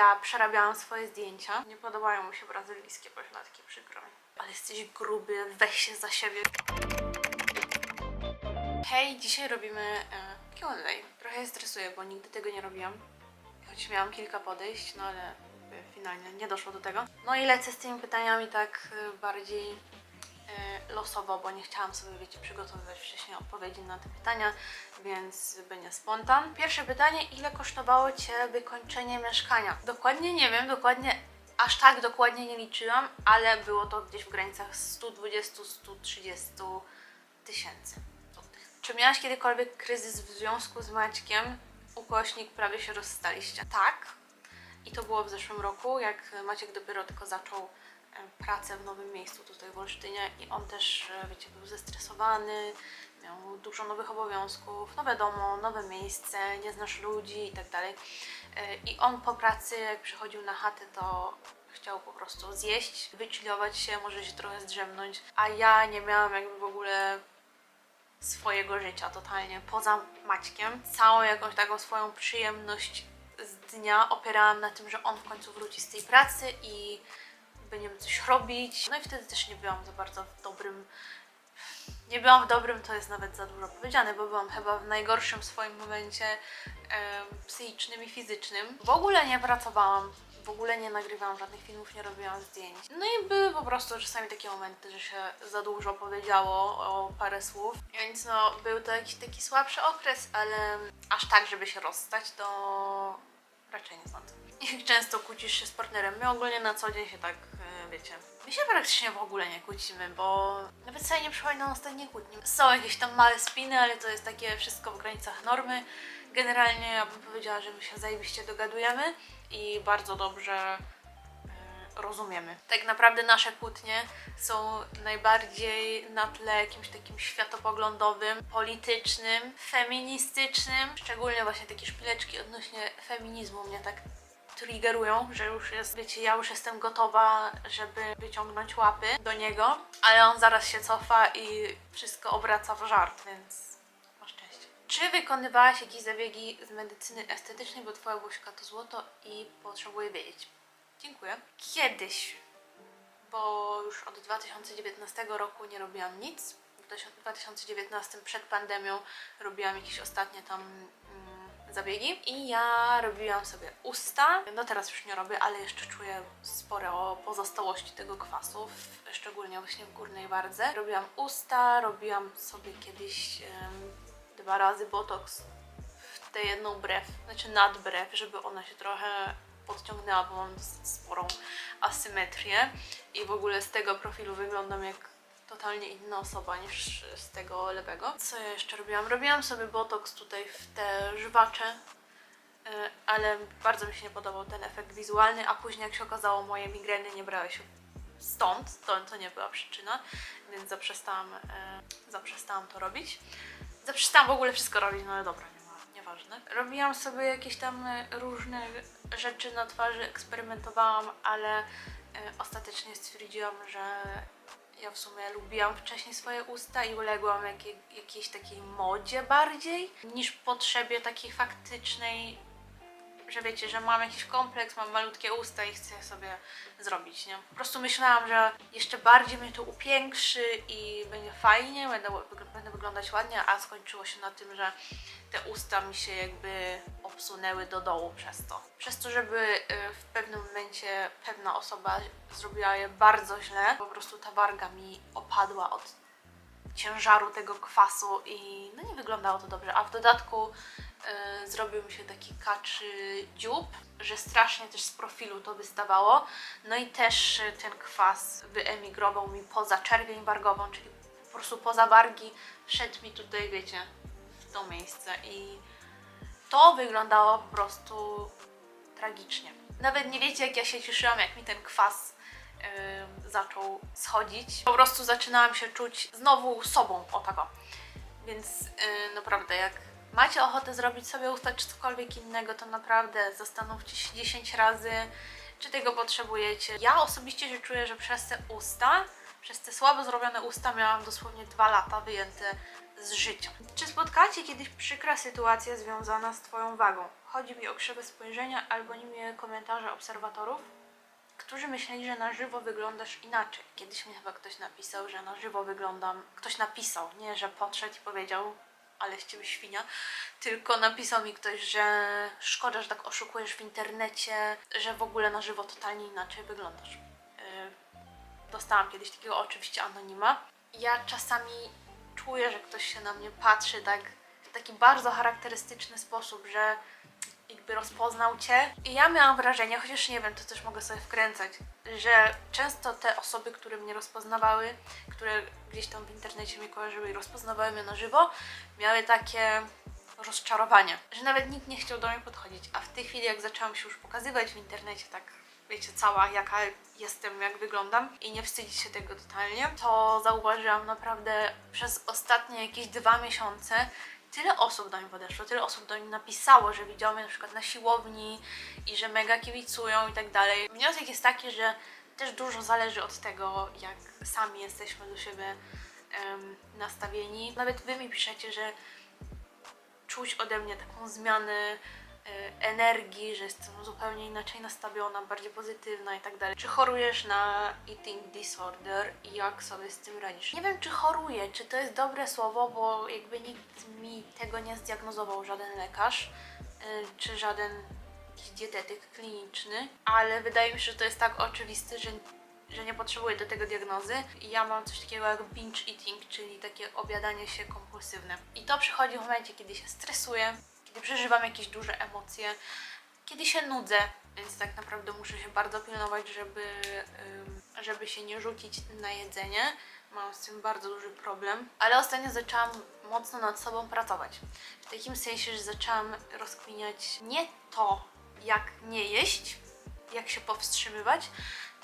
ja przerabiałam swoje zdjęcia. Nie podobają mi się brazylijskie pośladki, przykro mi. Ale jesteś gruby, weź się za siebie. Hej, dzisiaj robimy e, Q&A. Trochę stresuję, bo nigdy tego nie robiłam. Choć miałam kilka podejść, no ale finalnie nie doszło do tego. No i lecę z tymi pytaniami tak e, bardziej losowo, bo nie chciałam sobie, wiecie, przygotowywać wcześniej odpowiedzi na te pytania, więc będzie spontan. Pierwsze pytanie, ile kosztowało Cię wykończenie mieszkania? Dokładnie nie wiem, dokładnie, aż tak dokładnie nie liczyłam, ale było to gdzieś w granicach 120-130 tysięcy. Czy miałaś kiedykolwiek kryzys w związku z Maćkiem? Ukośnik, prawie się rozstaliście. Tak. I to było w zeszłym roku, jak Maciek dopiero tylko zaczął pracę w nowym miejscu tutaj w Olsztynie i on też, e, wiecie, był zestresowany, miał dużo nowych obowiązków, nowe domo, nowe miejsce, nie znasz ludzi i tak dalej. E, I on po pracy, jak przychodził na chatę, to chciał po prostu zjeść, wychillować się, może się trochę zdrzemnąć, a ja nie miałam jakby w ogóle swojego życia totalnie, poza Maćkiem. Całą jakąś taką swoją przyjemność z dnia opierałam na tym, że on w końcu wróci z tej pracy i będziemy coś robić. No i wtedy też nie byłam za bardzo w dobrym. Nie byłam w dobrym, to jest nawet za dużo powiedziane, bo byłam chyba w najgorszym swoim momencie em, psychicznym i fizycznym. W ogóle nie pracowałam, w ogóle nie nagrywałam żadnych filmów, nie robiłam zdjęć. No i były po prostu czasami takie momenty, że się za dużo powiedziało o parę słów. Więc no, był to jakiś taki słabszy okres, ale aż tak, żeby się rozstać, to raczej nie sądzę. Jak często kłócisz się z partnerem? My ogólnie na co dzień się tak, e, wiecie, my się praktycznie w ogóle nie kłócimy, bo nawet sobie nie przychodzi na kłótnie. Są jakieś tam małe spiny, ale to jest takie wszystko w granicach normy. Generalnie ja bym powiedziała, że my się zajebiście dogadujemy i bardzo dobrze e, rozumiemy. Tak naprawdę nasze kłótnie są najbardziej na tle jakimś takim światopoglądowym, politycznym, feministycznym. Szczególnie właśnie takie szpileczki odnośnie feminizmu mnie tak triggerują, że już jest, wiecie, ja już jestem gotowa, żeby wyciągnąć łapy do niego, ale on zaraz się cofa i wszystko obraca w żart, więc masz szczęście. Czy wykonywałaś jakieś zabiegi z medycyny estetycznej, bo twoja buźka to złoto i potrzebuję wiedzieć. Dziękuję. Kiedyś, bo już od 2019 roku nie robiłam nic. W 2019 przed pandemią robiłam jakieś ostatnie tam zabiegi i ja robiłam sobie usta. No teraz już nie robię, ale jeszcze czuję sporo pozostałości tego kwasu, szczególnie właśnie w górnej wardze. Robiłam usta, robiłam sobie kiedyś em, dwa razy botox w tę jedną brew, znaczy nad brew, żeby ona się trochę podciągnęła, bo mam dosyć sporą asymetrię i w ogóle z tego profilu wyglądam jak totalnie inna osoba niż z tego lewego. Co ja jeszcze robiłam? Robiłam sobie botox tutaj w te żywacze, y, ale bardzo mi się nie podobał ten efekt wizualny, a później jak się okazało moje migreny nie brały się stąd, to, to nie była przyczyna, więc zaprzestałam, y, zaprzestałam to robić. Zaprzestałam w ogóle wszystko robić, no ale dobra, nie ma, nieważne. Robiłam sobie jakieś tam różne rzeczy na twarzy, eksperymentowałam, ale y, ostatecznie stwierdziłam, że ja w sumie lubiłam wcześniej swoje usta i uległam jakiej, jakiejś takiej modzie bardziej niż potrzebie takiej faktycznej, że wiecie, że mam jakiś kompleks, mam malutkie usta i chcę sobie zrobić, nie? Po prostu myślałam, że jeszcze bardziej mnie to upiększy i będzie fajnie, będę, będę wyglądać ładnie, a skończyło się na tym, że te usta mi się jakby obsunęły do dołu przez to. Przez to, żeby y, w pewnym momencie pewna osoba zrobiła je bardzo źle, po prostu ta warga mi opadła od ciężaru tego kwasu i no nie wyglądało to dobrze, a w dodatku zrobił mi się taki kaczy dziób, że strasznie też z profilu to wystawało. No i też y, ten kwas wyemigrował mi poza czerwień wargową, czyli po prostu poza wargi, wszedł mi tutaj, wiecie, w to miejsce i to wyglądało po prostu tragicznie. Nawet nie wiecie, jak ja się cieszyłam, jak mi ten kwas zaczął schodzić. Po prostu zaczynałam się czuć znowu sobą, o tako. Więc yy, naprawdę, jak macie ochotę zrobić sobie usta czy cokolwiek innego, to naprawdę zastanówcie się 10 razy, czy tego potrzebujecie. Ja osobiście się czuję, że przez te usta, przez te słabo zrobione usta miałam dosłownie dwa lata wyjęte z życia. Czy spotkacie kiedyś przykra sytuacja związana z Twoją wagą? Chodzi mi o krzywe spojrzenia albo niemiłe komentarze obserwatorów, którzy myśleli, że na żywo wyglądasz inaczej. Kiedyś mi chyba ktoś napisał, że na żywo wyglądam. Ktoś napisał, nie, że podszedł i powiedział, ale z ciebie świnia, tylko napisał mi ktoś, że szkoda, że tak oszukujesz w internecie, że w ogóle na żywo totalnie inaczej wyglądasz. Yy, dostałam kiedyś takiego oczywiście anonima. Ja czasami czuję, że ktoś się na mnie patrzy tak w taki bardzo charakterystyczny sposób, że jakby rozpoznał cię. I ja miałam wrażenie, chociaż nie wiem, to też mogę sobie wkręcać, że często te osoby, które mnie rozpoznawały, które gdzieś tam w internecie mnie kojarzyły i rozpoznawały mnie na żywo, miały takie rozczarowanie, że nawet nikt nie chciał do mnie podchodzić. A w tej chwili, jak zaczęłam się już pokazywać w internecie, tak wiecie, cała jaka jestem, jak wyglądam i nie wstydzić się tego totalnie, to zauważyłam naprawdę przez ostatnie jakieś dwa miesiące tyle osób do mnie podeszło, tyle osób do mnie napisało, że widziało mnie na przykład na siłowni i że mega kibicują i tak dalej. Wniosek jest taki, że też dużo zależy od tego, jak sami jesteśmy do siebie em, nastawieni. Nawet wy mi piszecie, że czuć ode mnie taką zmianę energii, że jestem zupełnie inaczej nastawiona, bardziej pozytywna i tak dalej. Czy chorujesz na eating disorder i jak sobie z tym radzisz? Nie wiem, czy choruję, czy to jest dobre słowo, bo jakby nikt mi tego nie zdiagnozował, żaden lekarz, e, czy żaden dietetyk kliniczny, ale wydaje mi się, że to jest tak oczywiste, że że nie potrzebuję do tego diagnozy. Ja mam coś takiego jak binge eating, czyli takie obiadanie się kompulsywne. I to przychodzi w momencie, kiedy się stresuję, kiedy przeżywam jakieś duże emocje, kiedy się nudzę, więc tak naprawdę muszę się bardzo pilnować, żeby, żeby się nie rzucić na jedzenie. Mam z tym bardzo duży problem, ale ostatnio zaczęłam mocno nad sobą pracować. W takim sensie, że zaczęłam rozkminiać nie to, jak nie jeść, jak się powstrzymywać,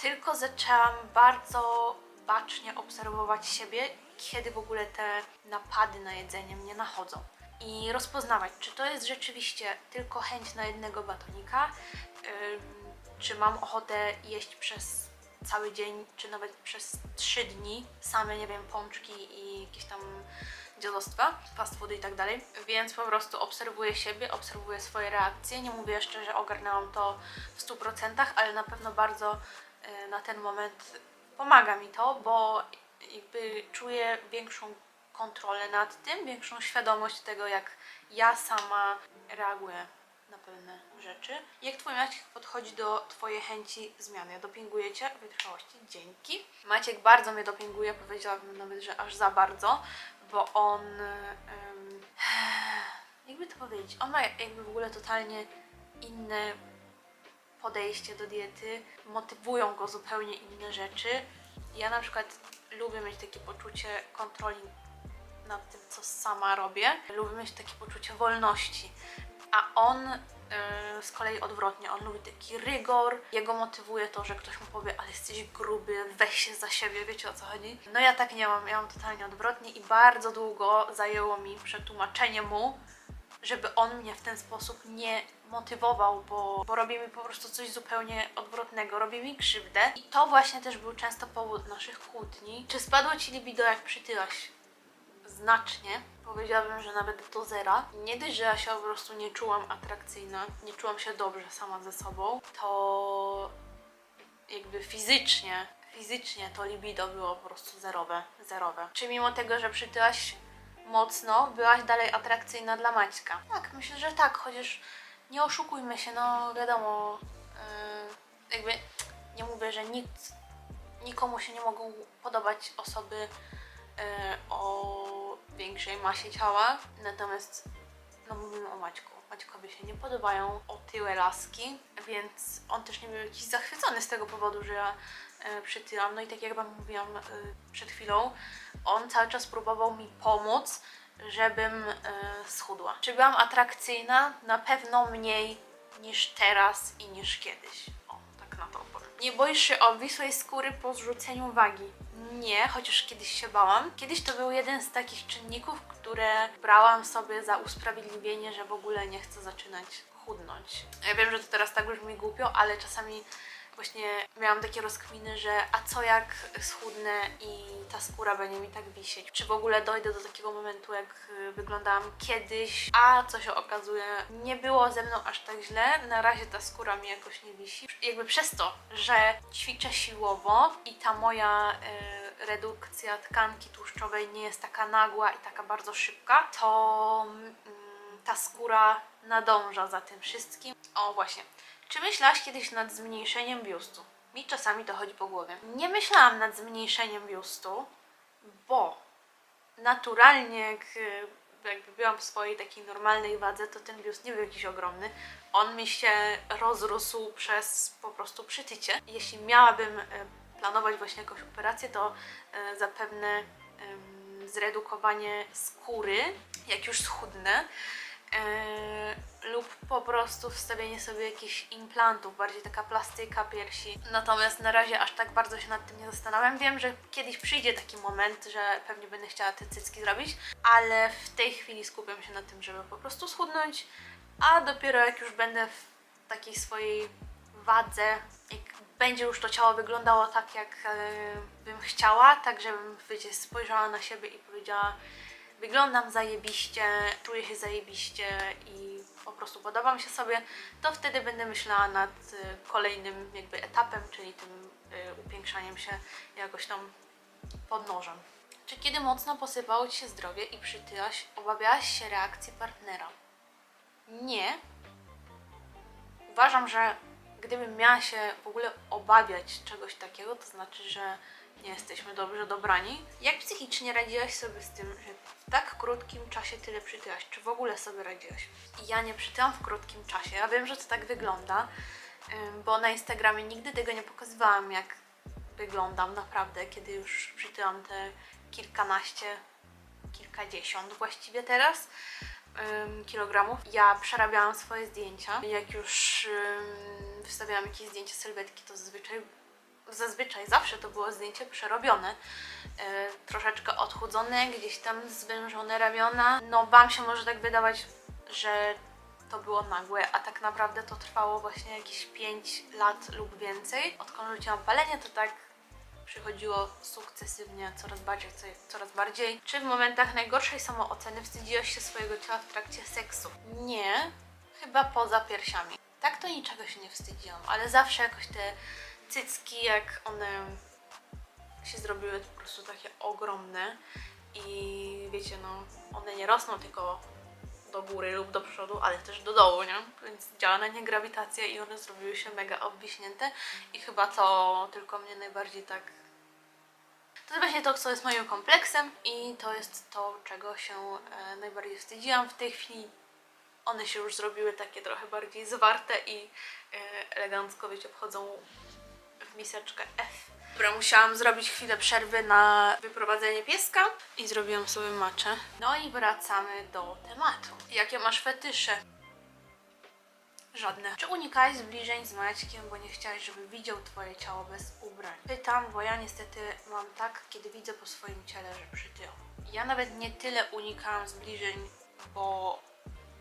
tylko zaczęłam bardzo bacznie obserwować siebie, kiedy w ogóle te napady na jedzenie mnie nachodzą. I rozpoznawać, czy to jest rzeczywiście tylko chęć na jednego batonika, czy mam ochotę jeść przez cały dzień, czy nawet przez trzy dni same, nie wiem, pączki i jakieś tam dziadostwa, fast foody i tak dalej. Więc po prostu obserwuję siebie, obserwuję swoje reakcje. Nie mówię jeszcze, że ogarnęłam to w 100%, ale na pewno bardzo y, na ten moment pomaga mi to, bo jakby czuję większą kontrolę nad tym, większą świadomość tego, jak ja sama reaguję na pewne rzeczy. Jak Twój Maciek podchodzi do Twojej chęci zmiany? Ja dopinguję Cię wytrwałości. Dzięki. Maciek bardzo mnie dopinguje, powiedziałabym nawet, że aż za bardzo, bo on... em, jakby to powiedzieć? On ma jakby w ogóle totalnie inne podejście do diety, motywują go zupełnie inne rzeczy. Ja na przykład lubię mieć takie poczucie kontroli nad tym, co sama robię. Lubię mieć takie poczucie wolności. A on yy, z kolei odwrotnie, on lubi taki rygor. Jego motywuje to, że ktoś mu powie, ale jesteś gruby, weź się za siebie, wiecie o co chodzi? No ja tak nie mam, ja mam totalnie odwrotnie i bardzo długo zajęło mi przetłumaczenie mu, żeby on mnie w ten sposób nie motywował, bo, bo robi mi po prostu coś zupełnie odwrotnego, robi mi krzywdę. I to właśnie też był często powód naszych kłótni. Czy spadło Ci libido jak przytyłaś? Znacznie. Powiedziałabym, że nawet do zera. Nie dość, że ja się po prostu nie czułam atrakcyjna, nie czułam się dobrze sama ze sobą, to jakby fizycznie, fizycznie to libido było po prostu zerowe, zerowe. Czy mimo tego, że przytyłaś mocno, byłaś dalej atrakcyjna dla Maćka? Tak, myślę, że tak, chociaż nie oszukujmy się, no wiadomo, yy, jakby nie mówię, że nikt, nikomu się nie mogą podobać osoby yy, o większej masie ciała, natomiast no mówimy o Maćku. Maćkowi się nie podobają otyłe laski, więc on też nie był jakiś zachwycony z tego powodu, że ja e, przytyłam. No i tak jak Wam mówiłam e, przed chwilą, on cały czas próbował mi pomóc, żebym e, schudła. Czy byłam atrakcyjna? Na pewno mniej niż teraz i niż kiedyś. O, tak na to opowiem. Nie boisz się obwisłej skóry po zrzuceniu wagi? Nie, chociaż kiedyś się bałam. Kiedyś to był jeden z takich czynników, które brałam sobie za usprawiedliwienie, że w ogóle nie chcę zaczynać chudnąć. Ja wiem, że to teraz tak brzmi głupio, ale czasami właśnie miałam takie rozkminy, że a co jak schudnę i ta skóra będzie mi tak wisieć? Czy w ogóle dojdę do takiego momentu, jak y, wyglądałam kiedyś? A co się okazuje, nie było ze mną aż tak źle. Na razie ta skóra mi jakoś nie wisi. Jakby przez to, że ćwiczę siłowo i ta moja y, redukcja tkanki tłuszczowej nie jest taka nagła i taka bardzo szybka, to mm, ta skóra nadąża za tym wszystkim. O właśnie. Czy myślałaś kiedyś nad zmniejszeniem biustu? Mi czasami to chodzi po głowie. Nie myślałam nad zmniejszeniem biustu, bo naturalnie jak y, jakby byłam w swojej takiej normalnej wadze, to ten biust nie był jakiś ogromny. On mi się rozrósł przez po prostu przytycie. Jeśli miałabym y, planować właśnie jakąś operację, to y, zapewne zredukowanie skóry, jak już schudnę, Yy, lub po prostu wstawienie sobie jakichś implantów, bardziej taka plastyka piersi. Natomiast na razie aż tak bardzo się nad tym nie zastanawiam. Wiem, że kiedyś przyjdzie taki moment, że pewnie będę chciała te cycki zrobić, ale w tej chwili skupiam się na tym, żeby po prostu schudnąć, a dopiero jak już będę w takiej swojej wadze, jak będzie już to ciało wyglądało tak, jak e, bym chciała, tak żebym, wiecie, spojrzała na siebie i powiedziała wyglądam zajebiście, czuję się zajebiście i po prostu podoba mi się sobie, to wtedy będę myślała nad y, kolejnym jakby etapem, czyli tym y, upiększaniem się jakoś tam pod nożem. Czy kiedy mocno posypało Ci się zdrowie i przytyłaś, obawiałaś się reakcji partnera? Nie. Uważam, że gdybym miała się w ogóle obawiać czegoś takiego, to znaczy, że nie jesteśmy dobrze dobrani. Jak psychicznie radziłaś sobie z tym, że w tak krótkim czasie tyle przytyłaś? Czy w ogóle sobie radziłaś? Ja nie przytyłam w krótkim czasie. Ja wiem, że to tak wygląda, bo na Instagramie nigdy tego nie pokazywałam, jak wyglądam naprawdę, kiedy już przytyłam te kilkanaście, kilkadziesiąt właściwie teraz kilogramów. Ja przerabiałam swoje zdjęcia. Jak już wstawiałam jakieś zdjęcia sylwetki, to zazwyczaj zazwyczaj zawsze to było zdjęcie przerobione, e, troszeczkę odchudzone, gdzieś tam zwężone ramiona. No Wam się może tak wydawać, że to było nagłe, a tak naprawdę to trwało właśnie jakieś 5 lat lub więcej. Odkąd rzuciłam palenie, to tak przychodziło sukcesywnie, coraz bardziej, co- coraz bardziej. Czy w momentach najgorszej samooceny wstydziłaś się swojego ciała w trakcie seksu? Nie, chyba poza piersiami. Tak to niczego się nie wstydziłam, ale zawsze jakoś te cycki, jak one się zrobiły po prostu takie ogromne i wiecie, no one nie rosną tylko do góry lub do przodu, ale też do dołu, nie? Więc działa na nie grawitacja i one zrobiły się mega obwiśnięte i chyba to tylko mnie najbardziej tak to jest właśnie to, co jest moim kompleksem i to jest to, czego się e, najbardziej wstydziłam. W tej chwili one się już zrobiły takie trochę bardziej zwarte i e, elegancko, wiecie, wchodzą w miseczkę F. Dobra, musiałam zrobić chwilę przerwy na wyprowadzenie pieska i zrobiłam sobie maczę. No i wracamy do tematu. Jakie masz fetysze? Żadne. Czy unikałeś zbliżeń z Maćkiem, bo nie chciałeś, żeby widział twoje ciało bez ubrań? Pytam, bo ja niestety mam tak, kiedy widzę po swoim ciele, że przytyłam. Ja nawet nie tyle unikałam zbliżeń, bo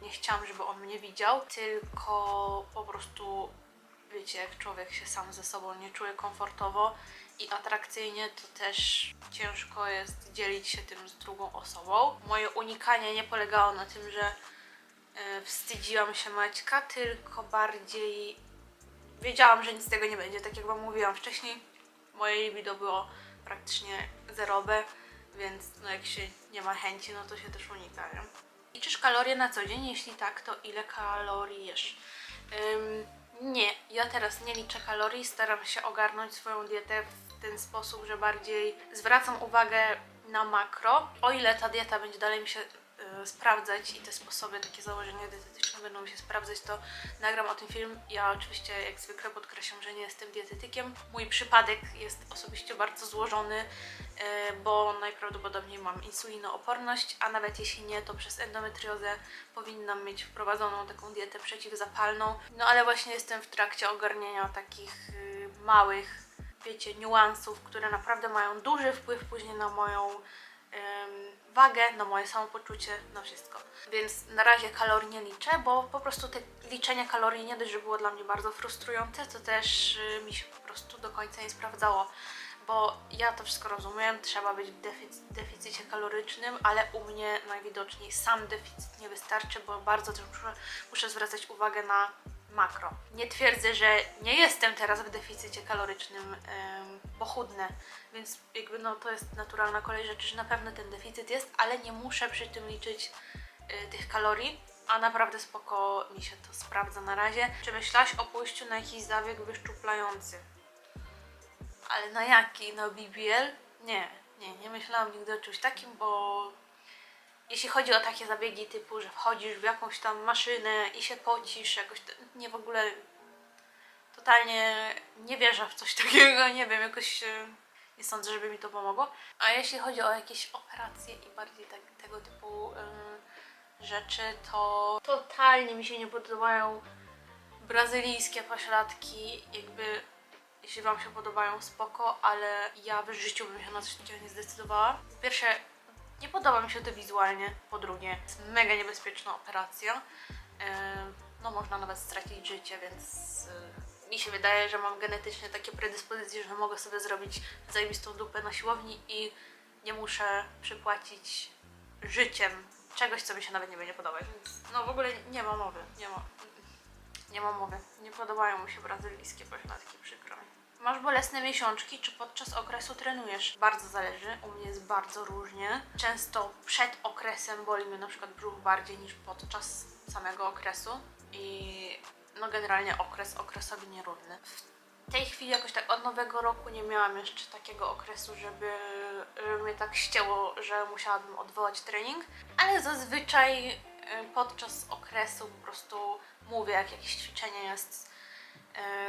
nie chciałam, żeby on mnie widział, tylko po prostu wiecie, jak człowiek się sam ze sobą nie czuje komfortowo i atrakcyjnie, to też ciężko jest dzielić się tym z drugą osobą. Moje unikanie nie polegało na tym, że e, wstydziłam się Maćka, tylko bardziej wiedziałam, że nic z tego nie będzie. Tak jak Wam mówiłam wcześniej, moje libido było praktycznie zerowe, więc no jak się nie ma chęci, no to się też unika, nie? Liczysz kalorie na co dzień? Jeśli tak, to ile kalorii jesz? Nie, ja teraz nie liczę kalorii, staram się ogarnąć swoją dietę w ten sposób, że bardziej zwracam uwagę na makro. O ile ta dieta będzie dalej mi się sprawdzać i te sposoby, takie założenia dietetyczne będą się sprawdzać, to nagram o tym film. Ja oczywiście jak zwykle podkreślam, że nie jestem dietetykiem. Mój przypadek jest osobiście bardzo złożony, y, bo najprawdopodobniej mam insulinooporność, a nawet jeśli nie, to przez endometriozę powinnam mieć wprowadzoną taką dietę przeciwzapalną. No ale właśnie jestem w trakcie ogarniania takich y, małych, wiecie, niuansów, które naprawdę mają duży wpływ później na moją wagę, na moje samopoczucie, na wszystko. Więc na razie kalorii nie liczę, bo po prostu te liczenie kalorii nie dość, że było dla mnie bardzo frustrujące, to też y, mi się po prostu do końca nie sprawdzało. Bo ja to wszystko rozumiem, trzeba być w defic- deficycie kalorycznym, ale u mnie najwidoczniej sam deficyt nie wystarczy, bo bardzo też muszę, muszę zwracać uwagę na makro. Nie twierdzę, że nie jestem teraz w deficycie kalorycznym, bo chudnę, więc jakby no to jest naturalna kolej rzeczy, że na pewno ten deficyt jest, ale nie muszę przy tym liczyć y, tych kalorii, a naprawdę spoko mi się to sprawdza na razie. Czy myślałaś o pójściu na jakiś zabieg wyszczuplający? Ale na jaki? Na BBL? Nie, nie, nie myślałam nigdy o czymś takim, bo jeśli chodzi o takie zabiegi typu, że wchodzisz w jakąś tam maszynę i się pocisz, jakoś nie w ogóle totalnie nie wierzę w coś takiego, nie wiem, jakoś e, nie sądzę, żeby mi to pomogło. A jeśli chodzi o jakieś operacje i bardziej tak, tego typu e, rzeczy, to totalnie mi się nie podobają brazylijskie pośladki, jakby jeśli Wam się podobają, spoko, ale ja w życiu bym się na coś takiego nie zdecydowała. Po pierwsze, nie podoba mi się to wizualnie, po drugie, jest mega niebezpieczna operacja. No, można nawet stracić życie, więc y, mi się wydaje, że mam genetycznie takie predyspozycje, że mogę sobie zrobić zajebistą dupę na siłowni i nie muszę przypłacić życiem czegoś, co mi się nawet nie będzie podobać. Więc no w ogóle nie ma mowy, nie ma, nie ma mowy. Nie podobają mi się brazylijskie pośladki, przykro mi. Masz bolesne miesiączki, czy podczas okresu trenujesz? Bardzo zależy, u mnie jest bardzo różnie. Często przed okresem boli mnie na przykład brzuch bardziej niż podczas samego okresu i no generalnie okres okresowi nierówny. W tej chwili jakoś tak od nowego roku nie miałam jeszcze takiego okresu, żeby, żeby mnie tak ścięło, że musiałabym odwołać trening, ale zazwyczaj y, podczas okresu po prostu mówię, jak jakieś ćwiczenie jest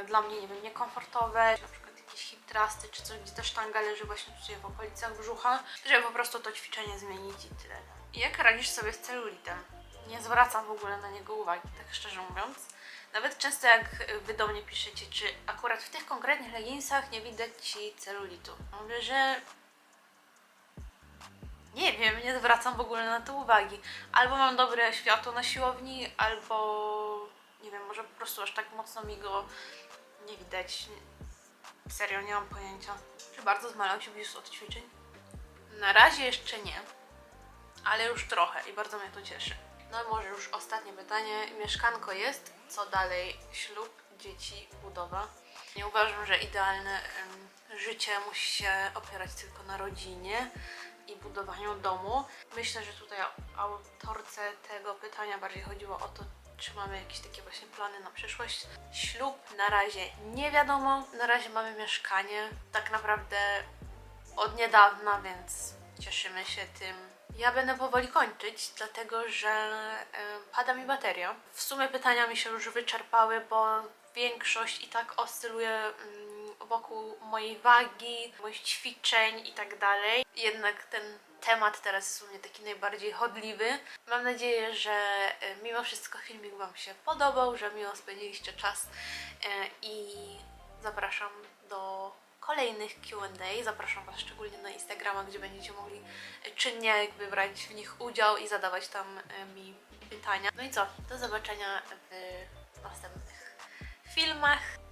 dla mnie, nie wiem, niekomfortowe, na przykład jakieś hip thrusty czy coś, gdzie ta sztanga leży właśnie tutaj w okolicach brzucha, żeby po prostu to ćwiczenie zmienić i tyle. Jak radzisz sobie z celulitem? Nie zwracam w ogóle na niego uwagi, tak szczerze mówiąc. Nawet często jak wy do mnie piszecie, czy akurat w tych konkretnych leginsach nie widać ci celulitu. Mówię, że nie wiem, nie zwracam w ogóle na to uwagi. Albo mam dobre światło na siłowni, albo nie wiem, może po prostu aż tak mocno mi go nie widać. Serio, nie mam pojęcia. Czy bardzo zmalał Ci biust od ćwiczeń? Na razie jeszcze nie, ale już trochę i bardzo mnie to cieszy. No i może już ostatnie pytanie. Mieszkanko jest, co dalej? Ślub, dzieci, budowa. Nie uważam, że idealne życie musi się opierać tylko na rodzinie i budowaniu domu. Myślę, że tutaj autorce tego pytania bardziej chodziło o to, czy mamy jakieś takie właśnie plany na przyszłość. Ślub na razie nie wiadomo, na razie mamy mieszkanie, tak naprawdę od niedawna, więc cieszymy się tym. Ja będę powoli kończyć, dlatego że e, pada mi bateria. W sumie pytania mi się już wyczerpały, bo większość i tak oscyluje mm, wokół mojej wagi, moich ćwiczeń i tak dalej. Jednak ten temat teraz jest u mnie taki najbardziej chodliwy. Mam nadzieję, że e, mimo wszystko filmik Wam się podobał, że miło spędziliście czas e, i zapraszam do kolejnych Q&A. Zapraszam Was szczególnie na Instagrama, gdzie będziecie mogli e, czynnie jakby brać w nich udział i zadawać tam mi pytania. No i co? Do zobaczenia w następnych filmach.